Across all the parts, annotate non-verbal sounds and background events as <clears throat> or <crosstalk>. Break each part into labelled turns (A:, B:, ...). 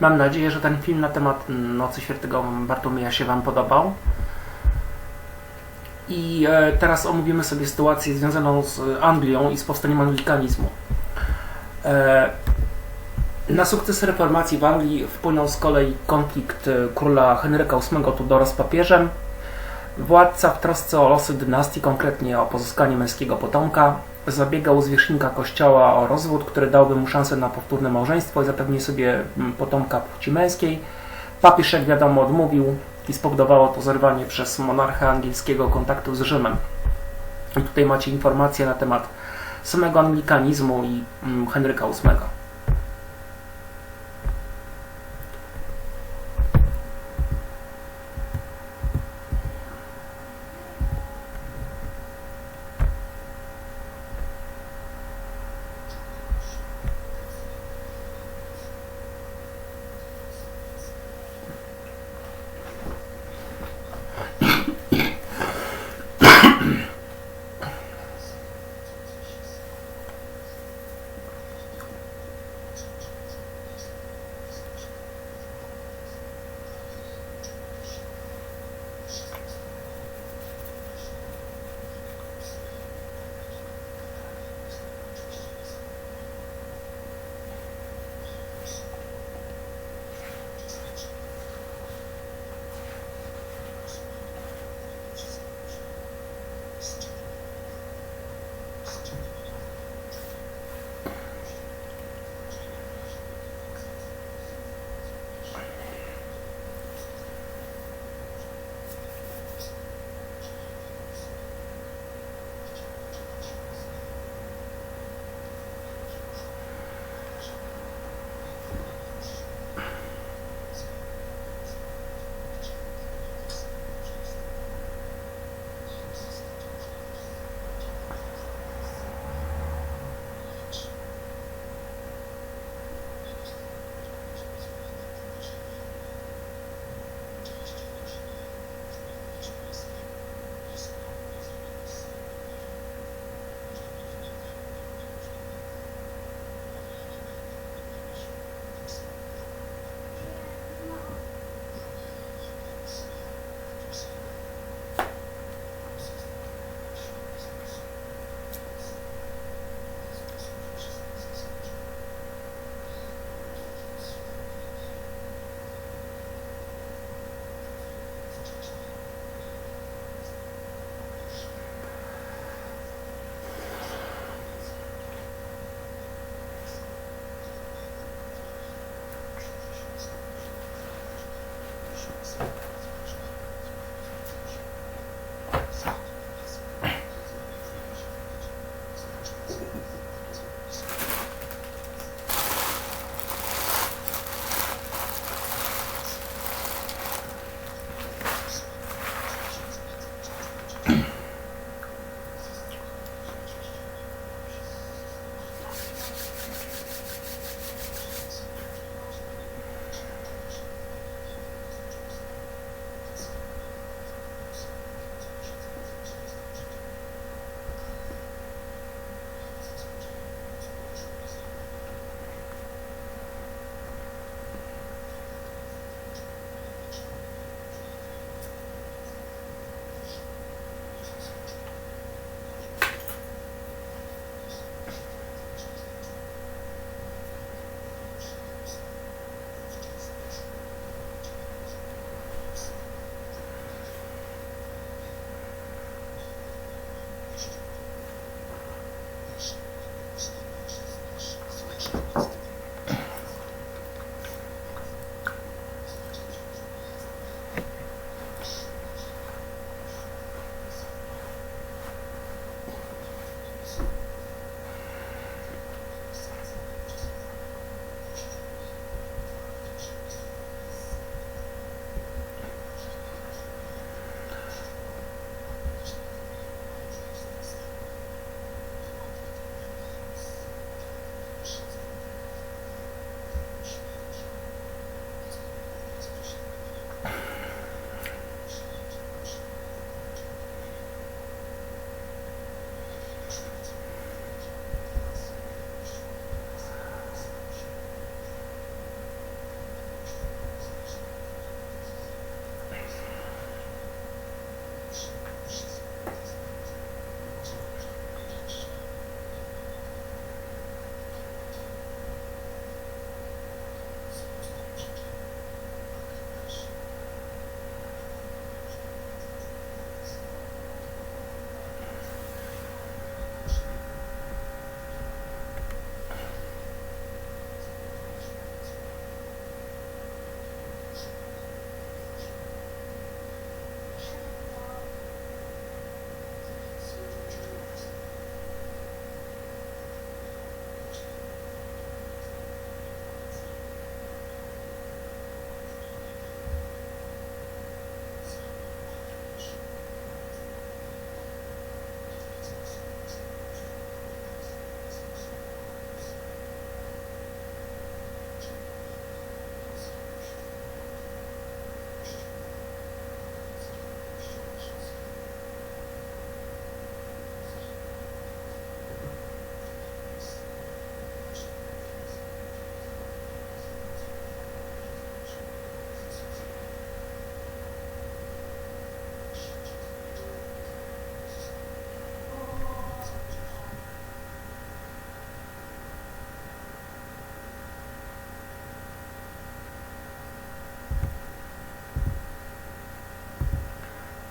A: Mam nadzieję, że ten film na temat Nocy Świętego Bartłomieja się Wam podobał. I e, teraz omówimy sobie sytuację związaną z Anglią i z powstaniem anglikanizmu. E, na sukces reformacji w Anglii wpłynął z kolei konflikt e, króla Henryka VIII Tudora z papieżem. Władca w trosce o losy dynastii, konkretnie o pozyskanie męskiego potomka, zabiegał zwierzchnika kościoła o rozwód, który dałby mu szansę na powtórne małżeństwo i zapewnienie sobie mm, potomka płci męskiej. Papież, jak wiadomo, odmówił i spowodowało to zerwanie przez monarchę angielskiego kontaktu z Rzymem. I tutaj macie informacje na temat samego anglikanizmu i mm, Henryka VIII.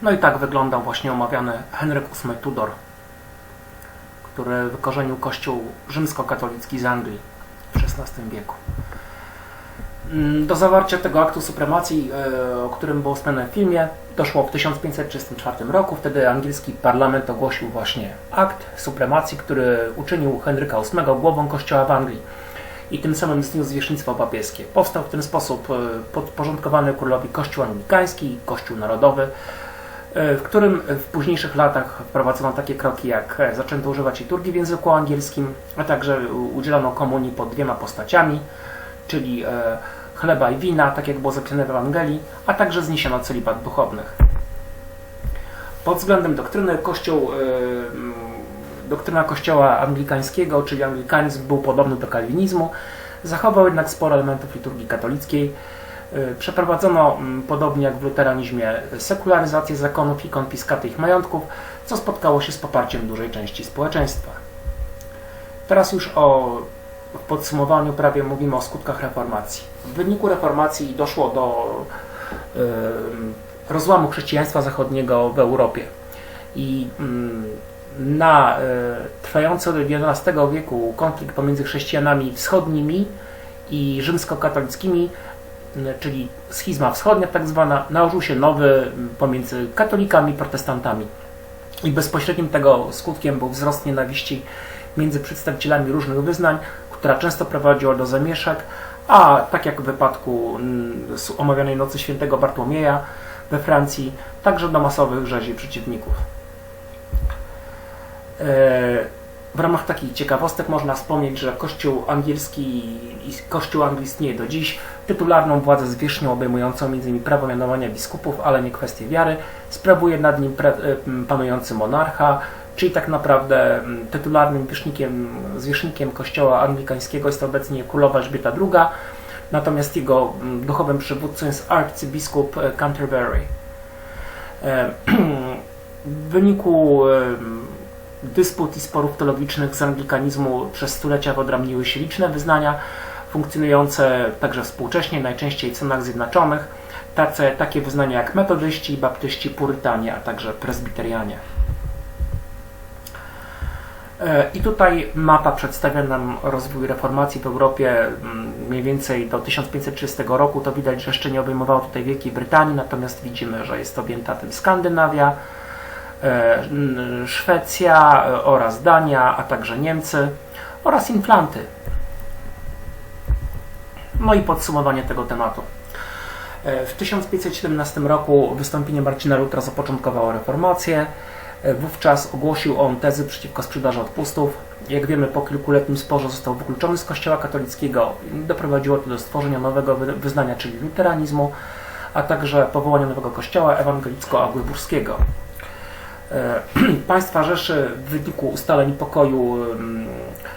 A: No i tak wyglądał właśnie omawiany Henryk VIII Tudor, który wykorzenił kościół rzymskokatolicki z Anglii w XVI wieku. Mm, do zawarcia tego aktu supremacji, e, o którym było wspomniane w filmie, doszło w 1534 roku. Wtedy angielski parlament ogłosił właśnie akt supremacji, który uczynił Henryka VIII głową kościoła w Anglii i tym samym zniósł zwierzchnictwo papieskie. Powstał w ten sposób e, podporządkowany królowi Kościół Anglikański, Kościół Narodowy, w którym w późniejszych latach wprowadzono takie kroki, jak zaczęto używać liturgii w języku angielskim, a także udzielono komunii pod dwiema postaciami, czyli chleba i wina, tak jak było zapisane w Ewangelii, a także zniesiono celibat duchownych. Pod względem doktryny Kościół, doktryna Kościoła Anglikańskiego, czyli anglikanizm był podobny do kalwinizmu, zachował jednak sporo elementów liturgii katolickiej. Yy, przeprowadzono, yy, podobnie jak w luteranizmie, sekularyzację zakonów i konfiskaty ich majątków, co spotkało się z poparciem dużej części społeczeństwa. Teraz już o w podsumowaniu prawie mówimy o skutkach reformacji. W wyniku reformacji doszło do y, rozłamu chrześcijaństwa zachodniego w Europie. I y, na y, trwający od XI wieku konflikt pomiędzy chrześcijanami wschodnimi i rzymskokatolickimi, czyli schizma wschodnia tak zwana, nałożył się nowy pomiędzy katolikami i protestantami. I bezpośrednim tego skutkiem był wzrost nienawiści między przedstawicielami różnych wyznań, która często prowadziła do zamieszek, a tak jak w wypadku mm, omawianej Nocy Świętego Bartłomieja we Francji, także do masowych rzezi przeciwników. E, w ramach takich ciekawostek można wspomnieć, że Kościół angielski i Kościół Anglii istnieje do dziś. Tytularną władzę zwierzchnią obejmującą m.in. prawo mianowania biskupów, ale nie kwestie wiary, sprawuje nad nim e, panujący monarcha, czyli tak naprawdę tytularnym wierzchnikiem, zwierzchnikiem kościoła anglikańskiego jest obecnie królowa Elżbieta II, natomiast jego duchowym przywódcą jest arcybiskup e, Canterbury. E, <clears throat> w wyniku dysput i sporów teologicznych z anglikanizmu przez stulecia wyodrębniły się liczne wyznania funkcjonujące także współcześnie, najczęściej w Stanach Zjednoczonych, tace, takie wyznania jak metodyści, baptyści, purytanie, a także prezbiterianie. E, I tutaj mapa przedstawia nam rozwój reformacji w Europie mm, mniej więcej do 1530 roku. To widać, że jeszcze nie obejmowało tutaj Wielkiej Brytanii, natomiast widzimy, że jest objęta tym Skandynawia, Szwecja e, oraz Dania, a także Niemcy oraz Inflanty. No i podsumowanie tego tematu. W 1517 roku wystąpienie Marcina Lutra zapoczątkowało reformację. E, wówczas ogłosił on tezy przeciwko sprzedaży odpustów. Jak wiemy, po kilkuletnim sporze został wykluczony z Kościoła katolickiego. Doprowadziło to do stworzenia nowego wyznania, czyli luteranizmu, a także powołania nowego kościoła ewangelicko-augurskiego. E, <clears throat> państwa Rzeszy w wyniku ustaleń pokoju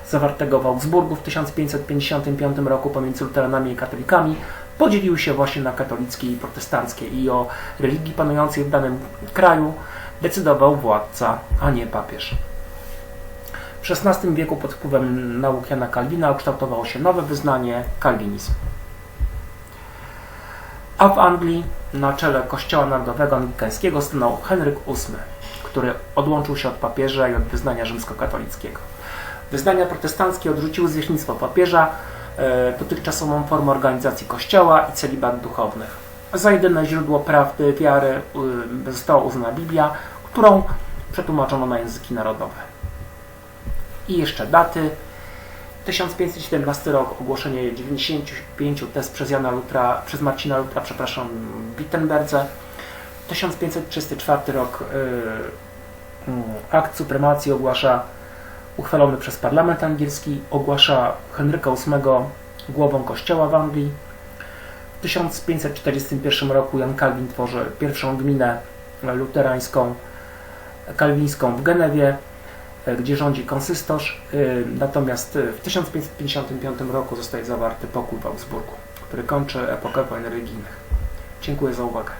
A: zawartego w Augsburgu w 1555 roku pomiędzy luteranami i katolikami podzieliły się właśnie na katolickie i protestanckie i o religii panującej w danym kraju decydował władca, a nie papież. W XVI wieku pod wpływem nauk Jana Kalwina ukształtowało się nowe wyznanie kalwinizm. A w Anglii na czele Kościoła Narodowego Anglikańskiego stanął Henryk VIII, który odłączył się od papieża i od wyznania rzymskokatolickiego. Wyznania protestanckie odrzuciły zwierzchnictwo papieża, e, dotychczasową formę organizacji kościoła i celibat duchownych. Za jedyne źródło prawdy wiary y, została uznana Biblia, którą przetłumaczono na języki narodowe. I jeszcze daty. 1517 rok ogłoszenie 95 test przez Jana Lutra, przez Marcina Lutra, przepraszam, w Wittenberdze. 1534 rok yy, akt supremacji ogłasza uchwalony przez parlament angielski, ogłasza Henryka VIII głową kościoła w Anglii. W 1541 roku Jan Kalwin tworzy pierwszą gminę luterańską kalwińską w Genewie, e, gdzie rządzi konsystorz. E, natomiast w 1555 roku zostaje zawarty pokój w Augsburgu, który kończy epokę wojen religijnych. Dziękuję za uwagę.